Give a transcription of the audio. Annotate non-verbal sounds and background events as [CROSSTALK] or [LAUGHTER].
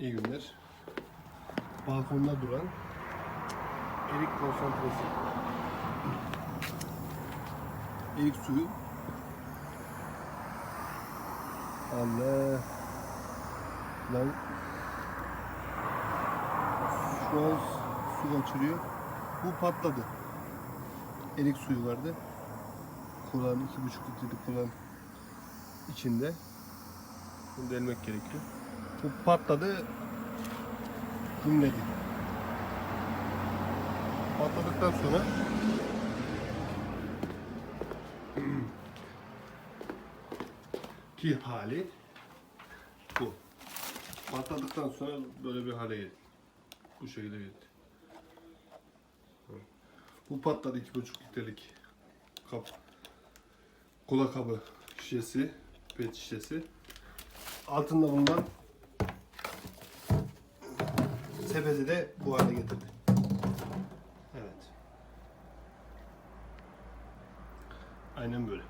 İyi günler. Balkonda duran erik konsantresi. Erik suyu. Allah. Lan. Şu an su kaçırıyor. Bu patladı. Erik suyu vardı. Kulağın iki buçuk litrelik kulağın içinde. Bunu delmek gerekiyor. Bu patladı. Gümledi. Patladıktan sonra [CLEARS THROAT] ki hali bu. Patladıktan sonra böyle bir hale geldi. Bu şekilde geldi. Bu patladı iki buçuk litrelik kap. Kola kabı şişesi, pet şişesi. Altında bulunan sepeti de bu hale getirdi. Evet. Aynen böyle.